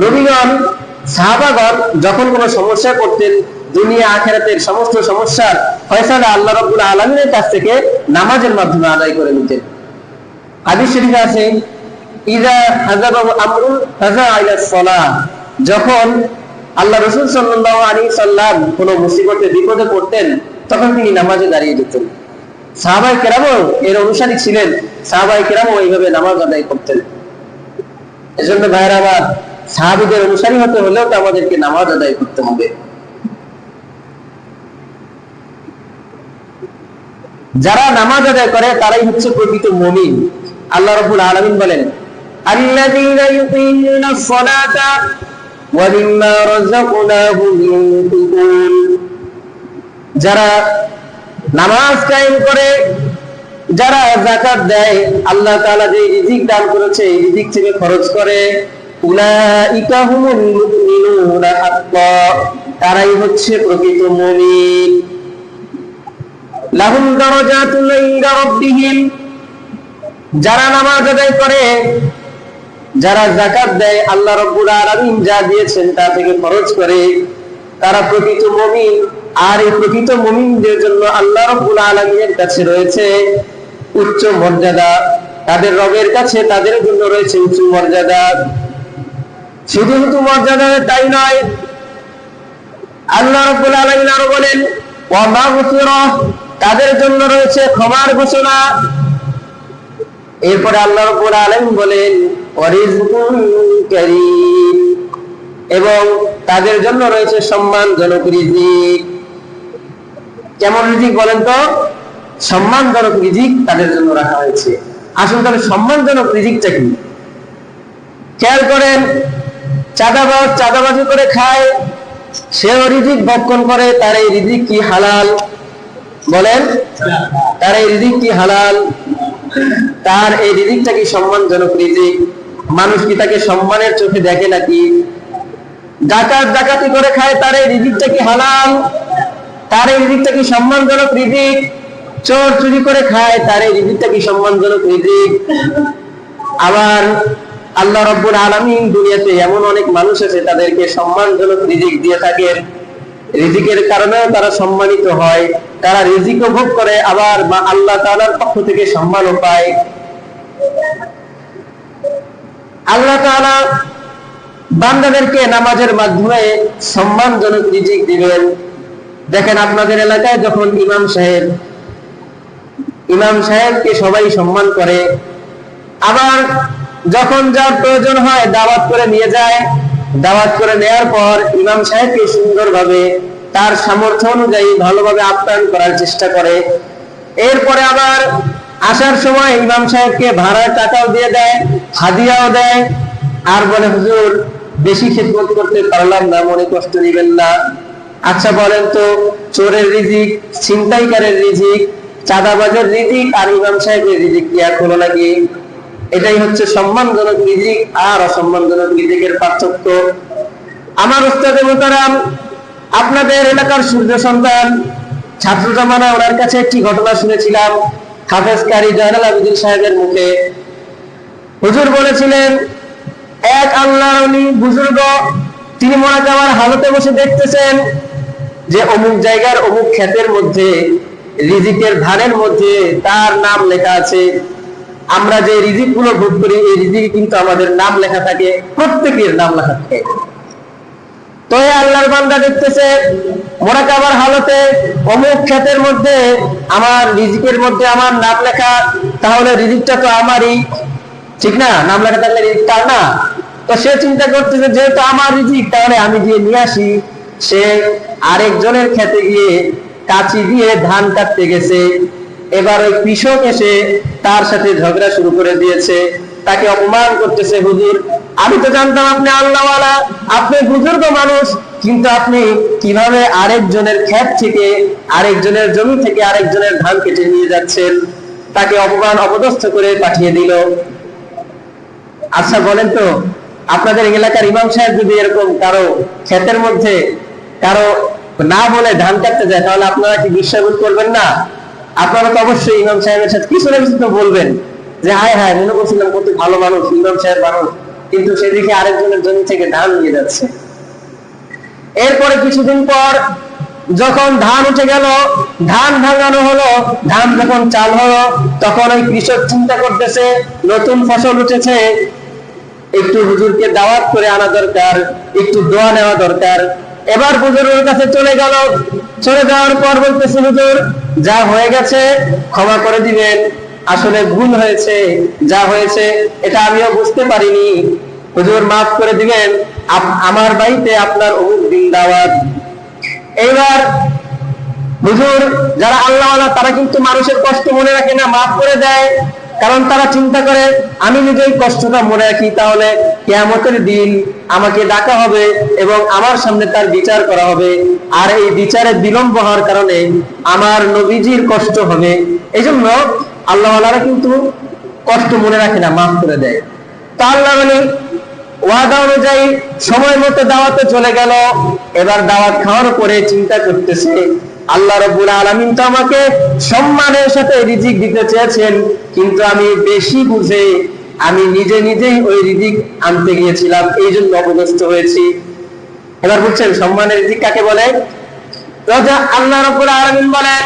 নবীগণ, সাহাবাগণ যখন কোনো সমস্যা করতেন, দুনিয়া, আখেরাতের সমস্ত সমস্যার ফয়সালা আল্লাহ রব্বুল আলমিনের কাছ থেকে নামাজের মাধ্যমে আদায় করে নিতেন। শরীফে আছে ইদা হাজাবাহু আমরুল হাজা আইলা সলাহ। যখন আল্লাহ রসুল সাল্লাল্লাহু আলাইহি সাল্লাম কোনো মুসিবতে, বিপদে পড়তেন, তখন তিনি নামাজে দাঁড়িয়ে যেতেন। সাহাবাই কেরামও এর অনুসারী ছিলেন। সাহাবাই কেরামও এইভাবে নামাজ আদায় করতেন। এজন্য ভাইরা আমার সাহাবিদের অনুসারী হতে হলেও তো আমাদেরকে নামাজ আদায় করতে হবে। যারা নামাজ আদায় করে, তারাই হচ্ছে প্রকৃত মুমিন। আল্লাহ রাব্বুল আলামিন বলেন যারা নামাজ কায়েম করে যারা যাকাত দেয়, আল্লাহ তাআলা যে রিজিক দান করেছে, এই রিজিক থেকে খরচ করে। উলাইকা হুমুল মুমিনুনা হাক্কা তারাই হচ্ছে প্রকৃত মুমিন। লাহুম দারাজাতুন ইনদা রাব্বিহিম, যারা নামাজ আদায় করে, যারা যাকাত দেয়, আল্লাহ রাব্বুল আলামিন যা দিয়েছেন তা থেকে খরচ করে, তারা প্রকৃত মুমিন। আর এই প্রকৃত মুমিনদের জন্য আল্লাহ রাব্বুল আলামিনের কাছে রয়েছে উচ্চ মর্যাদা। তাদের রবের কাছে তাদের জন্য রয়েছে উচ্চ মর্যাদা। শুধু শুধু মর্যাদা তাই নয়, আল্লাহ রাব্বুল আলামিন আরও বলেন তাদের জন্য রয়েছে ক্ষমার ঘোষণা। এরপরে আল্লাহ রাব্বুল আলামিন বলেন এবং তাদের জন্য রয়েছে সম্মানজনক রিজিক। কেমন রিজিক বলেন তো? সম্মানজনক রিজিক তাদের জন্য রাখা হয়েছে। আসলে তাহলে সম্মানজনক রিজিকটা কি? খেয়াল করেন, চাঁদাবাজ চাঁদাবাজি করে খায়, সেও রিজিক ভক্ষণ করে, তার এই রিজিক কি হালাল? বলেন, তার এই রিজিক কি হালাল? তার এই রিজিকটা কি সম্মানজনক রিজিক? মানুষ কি তাকে সম্মানের চোখে দেখে নাকি? ডাকাত ডাকাতি করে খায়, তার এই রিজিকটা কি হালাল? তার এই রিজিকটা কি সম্মানজনক রিজিক? চোর চুরি করে খায়, তার এই রিজিকটা কি সম্মানজনক রিজিক? আবার আল্লাহ রব্বুল আলামিন দুনিয়াতে এমন অনেক মানুষ আছে, তাদেরকে সম্মানজনক রিজিক দিয়ে থাকেন রিজিকের কারণেও তারা সম্মানিত হয়। তারা রিজিকও ভোগ করে, আবার মা আল্লাহ তাআলার পক্ষ থেকে সম্মানও পায়। আল্লাহ তাআলা বান্দাদেরকে নামাজের মাধ্যমে সম্মানজনক রিজিক দিবেন। দেখেন আপনাদের এলাকায় যখন ইমাম সাহেব ইমাম সাহেবকে সবাই সম্মান করে। আবার যখন যার প্রয়োজন হয় দাওয়াত করে নিয়ে যায়। দাওয়াত করে নেওয়ার পর ইমাম সাহেবকে সুন্দরভাবে তার সামর্থ্য অনুযায়ী ভালোভাবে আপ্যায়ন করার চেষ্টা করে। এরপরে আবার আসার সময় ইমাম সাহেবকে ভাড়ার টাকাও দিয়ে দেয়, হাদিয়াও দেয়। আর বলে, হুজুর, বেশি খেদমত করতে পারলাম না, মনে কষ্ট দিবেন না। আচ্ছা বলেন তো, চোরের রিজিক, ছিনতাইকারের রিজিক চাঁদাবাজের রিজিক আর ইমাম সাহেবের রিজিক কি আর কোনো নাকি? এটাই হচ্ছে সম্মানজনক রিজিক আর অসম্মানজনক রিজিকের পার্থক্য। আমার উস্তাদে মোতারাম, আপনাদের এলাকার সূর্য সন্তান, ছাত্র জামানা, ওনার কাছে একটি ঘটনা শুনেছিলাম হাফেজ কারি জয়নাল আবিদিন সাহেবের মুখে। হুজুর বলেছিলেন, এক আল্লাহর অলি বুজুর্গ, তিনি মনে যাওয়ার হালতে বসে দেখতেছেন যে অমুক জায়গার অমুক ক্ষেতের মধ্যে রিজিকের ধানের মধ্যে তার নাম লেখা আছে। আমরা যে রিজিকগুলো ভোগ করি, এই রিজিকে কিন্তু আমাদের নাম লেখা থাকে, প্রত্যেকের নাম লেখা থাকে। তো আল্লাহর বান্দা দেখতেছে, মোরাকাবার হালতে অমুক ক্ষেতের মধ্যে, আমার রিজিকের মধ্যে আমার নাম লেখা, তাহলে রিজিকটা তো আমারই। ঠিক না? নাম লেখা থাকলে রিজিক তার না? তো সে চিন্তা করতেছে, যেহেতু আমার রিজিক, তাহলে আমি গিয়ে নিয়ে আসি। সে আরেকজনের খেতে গিয়ে কাচি দিয়ে ধান কাটতে গেছে। এবার ওই কৃষক এসে তার সাথে ঝগড়া শুরু করে দিয়েছে। তাকে অপমান করতেছে হুজুর। আমি তো জানতাম আপনি আল্লাহওয়ালা, আপনি বুজুর্গ মানুষ, কিন্তু আপনি কীভাবে আরেকজনের ক্ষেত থেকে, আরেকজনের জমি থেকে আরেকজনের ধান কেটে নিয়ে যাচ্ছেন? তাকে অপমান অপদস্থ করে পাঠিয়ে দিল। আচ্ছা বলেন তো, আপনাদের এলাকার ইমাম সাহেব যদি এরকম কারও ক্ষেতের মধ্যে, কারও না বলে ধান কাটতে যায়, তাহলে আপনারা কি বিশ্বাস করবেন না? আপনারা তো অবশ্যই ইমাম সাহেবের সাথে কিছু না কিছু তো বলবেন যে, হায় হায়, মনে করছিলাম কত ভালো মানুষ, ইমাম সাহেব মানুষ, কিন্তু সেদিকে আরেকজনের জমি থেকে ধান নিয়ে যাচ্ছে। এরপরে কিছুদিন পর যখন ধান উঠে গেল, ধান ভাঙানো হলো, ধান যখন চাল হলো, তখন ওই কৃষক চিন্তা করতেছে, নতুন ফসল উঠেছে, একটু হুজুরকে দাওয়াত করে আনা দরকার, একটু দোয়া নেওয়া দরকার এবার হুজুরের কাছে চলে গেল। চলে যাওয়ার পর বলতেছে, হুজুর, যা হয়ে গেছে ক্ষমা করে দিবেন। আসলে ভুল হয়েছে, যা হয়েছে এটা আমিও বুঝতে পারিনি। হুজুর, মাফ করে দিবেন। আমার বাড়িতে আপনার অমুক দিন দাওয়াত এইবার হুজুর, যারা আল্লাহ তারা কিন্তু মানুষের কষ্ট মনে রাখে না, মাফ করে দেয়। কারণ তারা চিন্তা করে, আমি এই কষ্টটা মনে রাখি, তাহলে কেয়ামতের দিন আমাকে ডাকা হবে এবং আমার সামনে তার বিচার করা হবে। আর এই বিচারে বিলম্ব হওয়ার কারণে আমার নবীজির কষ্ট হবে। এই জন্য আল্লাহওয়ালারা কিন্তু কষ্ট মনে রাখে না, মাফ করে দেয়। তা আল্লাহ মানে ওয়াদা অনুযায়ী সময় মতো দাওয়াতে চলে গেল, এবার দাওয়াত খাওয়ার পরে চিন্তা করতেছে আল্লাহ রব্বুল আলামিন তো আমাকে সম্মানের সাথে রিজিক দিতে চেয়েছেন, কিন্তু আমি বেশি বুঝে আমি নিজে নিজেই ওই রিজিক আনতে গিয়েছিলাম এই জন্য অপদস্থ হয়েছি। এবার বুঝছেন, সম্মানের রিজিক কাকে বলে? রাজা আল্লাহ রব্বুল আলামিন বলেন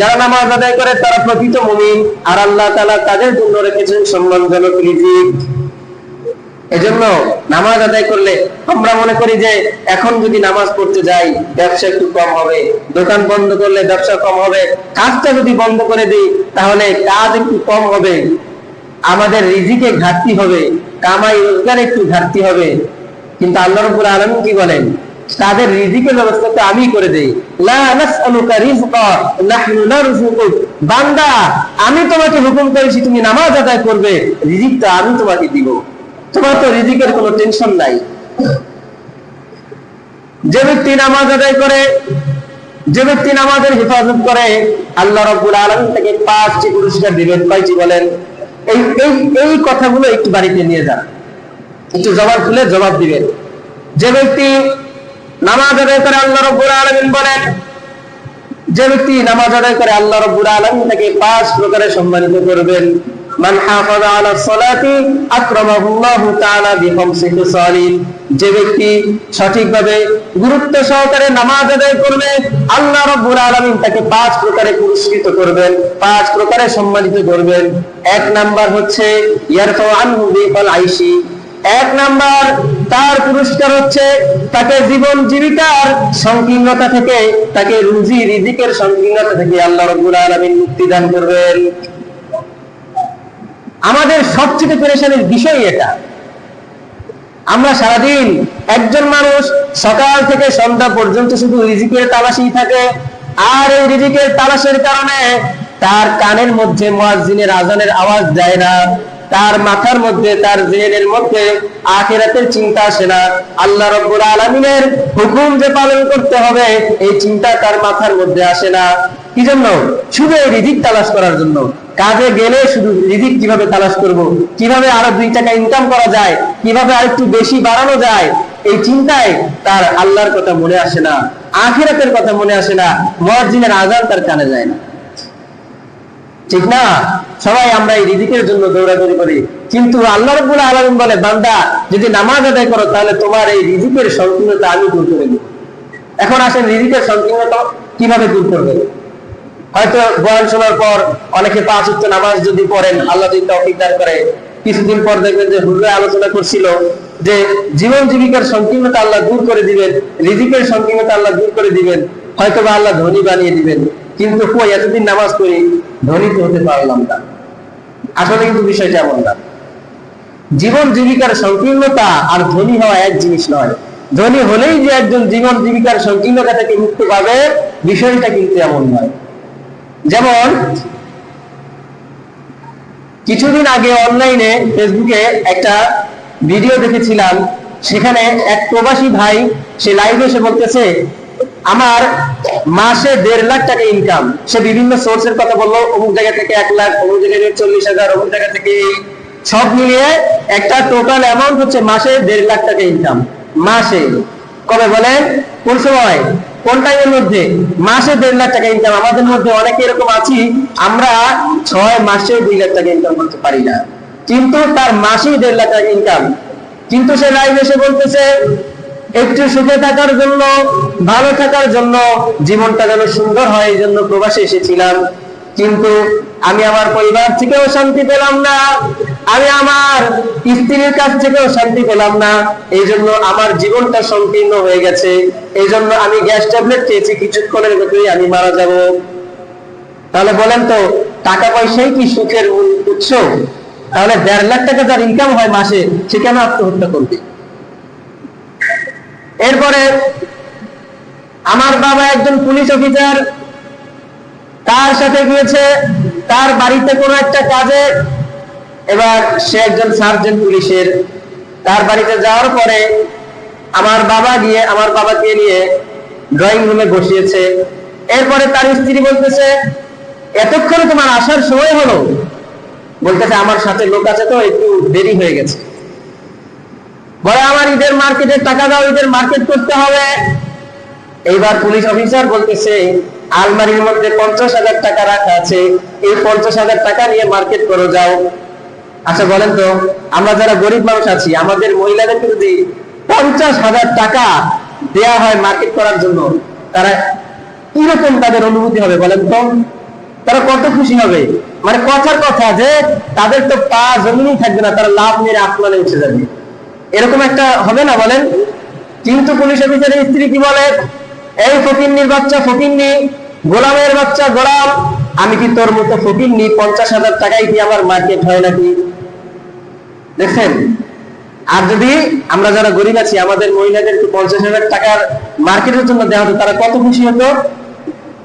যারা নামাজ আদায় করে তারা প্রকৃত মুমিন, আর আল্লাহ তাআলা তাদের জন্য রেখেছেন সম্মানজনক রিজিক। এজন্য নামাজ আদায় করলে আমরা মনে করি যে এখন যদি নামাজ পড়তে যাই, ব্যবসা একটু কম হবে, দোকান বন্ধ করলে ব্যবসা কম হবে, কাজটা যদি বন্ধ করে দিই, তাহলে কাজ একটু কম হবে, আমাদের রিজিকে ঘাটতি হবে, কামাই রোজগার একটু ঘাটতি হবে। কিন্তু আল্লাহ রব্বুল আলামিন কি বলেন? তাদের রিজিকের ব্যবস্থা তো আমি করে দেই। রিজকা বান্দা, আমি তোমাকে হুকুম করেছি তুমি নামাজ আদায় করবে রিজিকটা আমি তোমাকে দিব। তোমার তো রিজিকের কোনো টেনশন নাই। যে ব্যক্তি নামাজ আদায় করে, যে ব্যক্তি নামাজের হেফাজত করে, আল্লাহ রাব্বুল আলামিন তাকে পাঁচটি পুরস্কার দিবেন। কয়টি বলেন? এই এই এই কথাগুলো একটু বাড়িতে নিয়ে যান। একটু জবাব খুলে জবাব দিবেন। যে ব্যক্তি নামাজ আদায় করে, আল্লাহ রাব্বুল আলামিন বলেন, যে ব্যক্তি নামাজ আদায় করে, আল্লাহ রাব্বুল আলামিন তাকে পাঁচ প্রকারে সম্মানিত করবেন। যে ব্যক্তি সঠিকভাবে গুরুত্ব সহকারে নামাজ আদায় করবে, আল্লাহ তাকে পাঁচ প্রকারে পুরস্কৃত করবেন, পাঁচ প্রকারে সম্মানিত করবেন। এক নাম্বার হচ্ছে এক নাম্বার, তার পুরস্কার হচ্ছে তাকে জীবন জীবিকার সংকীর্ণতা থেকে, তাকে রুজি রিজিকের সংকীর্ণতা থেকে আল্লাহ রব্বুল আলামিন মুক্তি দান করবেন। আমাদের সবচেয়ে পেরেশানির বিষয় এটা। আমরা সারাদিন একজন মানুষ সকাল থেকে সন্ধ্যা পর্যন্ত শুধু রিজিকের তালাশই থাকে, আর এই রিজিকের তালাশের কারণে তার কানের মধ্যে মুয়াজ্জিনের আজানের আওয়াজ যায় না, তার মাথার মধ্যে, তার জেনের মধ্যে আখেরাতের চিন্তা আসে না। আল্লাহ রব্বুল আলামিনের হুকুম যে পালন করতে হবে, এই চিন্তা তার মাথার মধ্যে আসে না। কি জন্য শুধু এই রিজিক তালাশ করার জন্য। কাজে গেলে শুধু রিজিক কীভাবে তালাশ করব? কীভাবে আরও দুই টাকা ইনকাম করা যায়? কীভাবে আর একটু বেশি বাড়ানো যায়? এই চিন্তায় তার আল্লাহর কথা মনে আসে না। কথা মনে আসে না। মুয়াজ্জিনের আজান তার কানে যায় না। ঠিক না? সবাই আমরা এই জন্য দৌড়াদৌড়ি করি। কিন্তু আল্লাহ রব্বুল আলামিন বলে, বান্দা, যদি নামাজ আদায় করো, তাহলে তোমার এই রিজিকের সংকীর্ণতা আমি দূর করে এখন আসেন রিজিকের সংকীর্ণতা কীভাবে দূর করবে? হয়তো বয়ান শোনার পর অনেকে পাঁচ উত্তর নামাজ যদি পড়েন, আল্লাহ যদি তৌফিক করে। কিছুদিন পর দেখবেন যে হুজুরে আলোচনা করছিল যে জীবন জীবিকার সংকীর্ণতা আল্লাহ দূর করে দিবেন, রিজিকের সংকীর্ণতা আল্লাহ দূর করে দিবেন হয়তো বা আল্লাহ ধনী বানিয়ে দিবেন। কিন্তু কই এতদিন নামাজ পড়ি, ধনী হতে পারলাম না। আসলে কিন্তু বিষয়টা এমন না। জীবন জীবিকার সংকীর্ণতা আর ধনী হওয়া এক জিনিস নয়। ধনী হলেই যে একজন জীবন জীবিকার সংকীর্ণতা থেকে মুক্তি পাবে, বিষয়টা কিন্তু এমন নয়। যেমন, কিছুদিন আগে অনলাইনে ফেসবুকে একটা ভিডিও দেখেছিলাম, সেখানে এক প্রবাসী ভাই, সে লাইভে এসে বলতেছে, আমার মাসে দেড় লাখ টাকা ইনকাম সে বিভিন্ন সোর্সের কথা বলল, অমুক জায়গা থেকে এক লাখ, অমুক জায়গা থেকে চল্লিশ হাজার, অমুক জায়গা থেকে সব মিলিয়ে একটা টোটাল অ্যামাউন্ট হচ্ছে মাসে দেড় লাখ টাকা ইনকাম মাসে। কবে বলেন? কোন সময়? কোন টাইমের মধ্যে? মাসে দেড় লাখ টাকা ইনকাম আমাদের মধ্যে অনেকে এরকম আছি, আমরা ছয় মাসে দুই লাখ টাকা ইনকাম করতে পারি না। কিন্তু তার মাসেই দেড় লাখ টাকা ইনকাম কিন্তু সে লাইভ এসে বলতেছে, একটু সুখে থাকার জন্য, ভালো থাকার জন্য জীবনটা যেন সুন্দর হয়, এই জন্য প্রবাসে এসেছিলাম। কিন্তু আমি আমার পরিবার থেকেও শান্তি পেলাম না। আমি আমার স্ত্রীর কাছ থেকেও শান্তি পেলাম না। এই জন্য আমার জীবনটা সংকীর্ণ হয়ে গেছে। এই জন্য আমি গ্যাস ট্যাবলেট খেয়েছি, কিছুক্ষণের ভেতরেই আমি মারা যাব। তাহলে বলেন তো টাকা পয়সাই কি সুখের উৎস? তাহলে দেড় লাখ টাকা যার ইনকাম হয় মাসে, সে কেন আত্মহত্যা করবে? এরপরে আমার বাবা একজন পুলিশ অফিসার তার সাথে গিয়েছে, তার বাড়িতে কোনো একটা কাজে। এবার সে একজন সার্জেন্ট পুলিশের। তার বাড়িতে যাওয়ার পরে আমার বাবা গিয়ে, আমার বাবাকে নিয়ে ড্রয়িং রুমে বসিয়েছে। এরপরে তার স্ত্রী বলতেছে, এতক্ষণে তোমার আসার সময় হলো? বলতেছে, আমার সাথে লোক আছে তো, একটু দেরি হয়ে গেছে। বলে, আমার ঈদের মার্কেটের টাকা দাও, ঈদের মার্কেট করতে হবে। এইবার পুলিশ অফিসার বলতেছে আলমারির মধ্যে পঞ্চাশ হাজার টাকা রাখা আছে। এই পঞ্চাশ হাজার টাকা নিয়ে মার্কেট করে, যাও। আচ্ছা বলেন তো, আমরা যারা গরিব মানুষ আছি, আমাদের মহিলাদেরকে যদি পঞ্চাশ হাজার টাকা দেয়া হয় মার্কেট করার জন্য, তারা কীরকম তাদের অনুভূতি হবে, বলেন তো? তারা কত খুশি হবে? মানে কথার কথা যে, তাদের তো পা জমিনই থাকবে না, তারা লাভ মেরে আসমানে উঠে যাবে। এরকম একটা হবে না, বলেন? কিন্তু পুলিশ অফিসারের স্ত্রী কি বলে? এই ফকিন্নির বাচ্চা ফকিন্নি গোলামের বাচ্চা গোলাম, আমি কি তোর মতো ফকির নি? পঞ্চাশ হাজার টাকায় কি আমার মার্কেট হয় নাকি? দেখেন, আর যদি আমরা যারা গরিব আছি, আমাদের মহিলাদেরকে পঞ্চাশ হাজার টাকার মার্কেটের জন্য দেওয়া হতো, তারা কত খুশি হতো?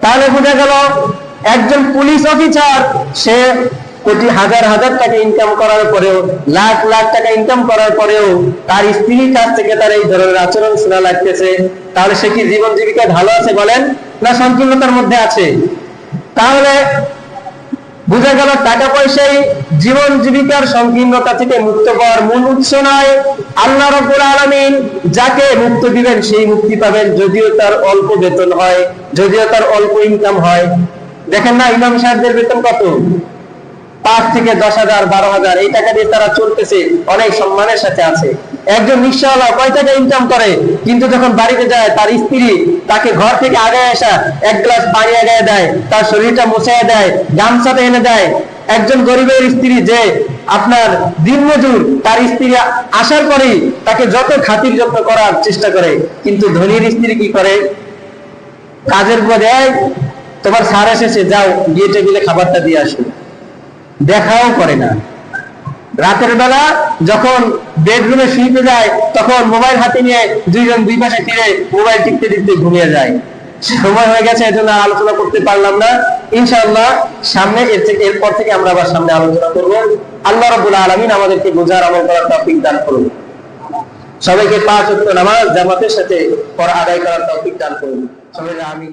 তাহলে বোঝা গেল, একজন পুলিশ অফিসার, সে কোটি হাজার হাজার টাকা ইনকাম করার পরেও, লাখ লাখ টাকা ইনকাম করার পরেও তার স্ত্রীর কাছ থেকে তার এই ধরনের আচরণ শোনা লাগতেছে। তাহলে সে কি জীবন জীবিকায় ভালো আছে বলেন? না সংকীর্ণতার মধ্যে আছে? তাহলে বোঝা গেল টাকা পয়সাই জীবন জীবিকার সংকীর্ণতা থেকে মুক্ত পাওয়ার মূল উৎস নয়। আল্লাহ রব্বুল আলামিন যাকে মুক্ত দিবেন, সেই মুক্তি পাবেন যদিও তার অল্প বেতন হয়, যদিও তার অল্প ইনকাম হয়। দেখেন না, ইমাম সাহেবদের বেতন কত? পাঁচ থেকে দশ হাজার, বারো হাজার, এই টাকা দিয়ে তারা চলতেছে, অনেক সম্মানের সাথে আছে। একজন নিঃস্বালা কয় টাকা ইনকাম করে, কিন্তু যখন বাড়িতে যায়, তার স্ত্রী তাকে ঘর থেকে আগে আসা, এক গ্লাস পানি আগে দেয়, তার শরীরটা মুছাই দেয়, গামছাতে এনে দেয়। একজন গরিবের স্ত্রী যে আপনার দিন মজুর তার স্ত্রী আসার পরেই তাকে যত খাতির যত্ন করার চেষ্টা করে, কিন্তু ধনীর স্ত্রী কি করে? কাজের পর দেয়, তোমার সার এসেছে, যাও, গিয়ে টেবিলে খাবারটা দিয়ে আসো। দেখাও করে না। রাতের বেলা যখন বেডরুমে শুইতে যায়, তখন মোবাইল হাতে নিয়ে দুইজন দুই পাশে ফিরে মোবাইল টিপতে টিপতে ঘুমিয়ে যায়। সময় হয়ে গেছে, এজন্য আলোচনা করতে পারলাম না। ইনশাআল্লাহ, সামনে এর থেকে এরপর থেকে আমরা আবার সামনে আলোচনা করব। আল্লাহ রাব্বুল আলামিন আমাদেরকে বোঝার আমল করার তৌফিক দান করুন। সবাইকে পাঁচ ওয়াক্ত নামাজ, জামাতের সাথে পড়া আদায় করার তৌফিক দান করুন। সবাই আমি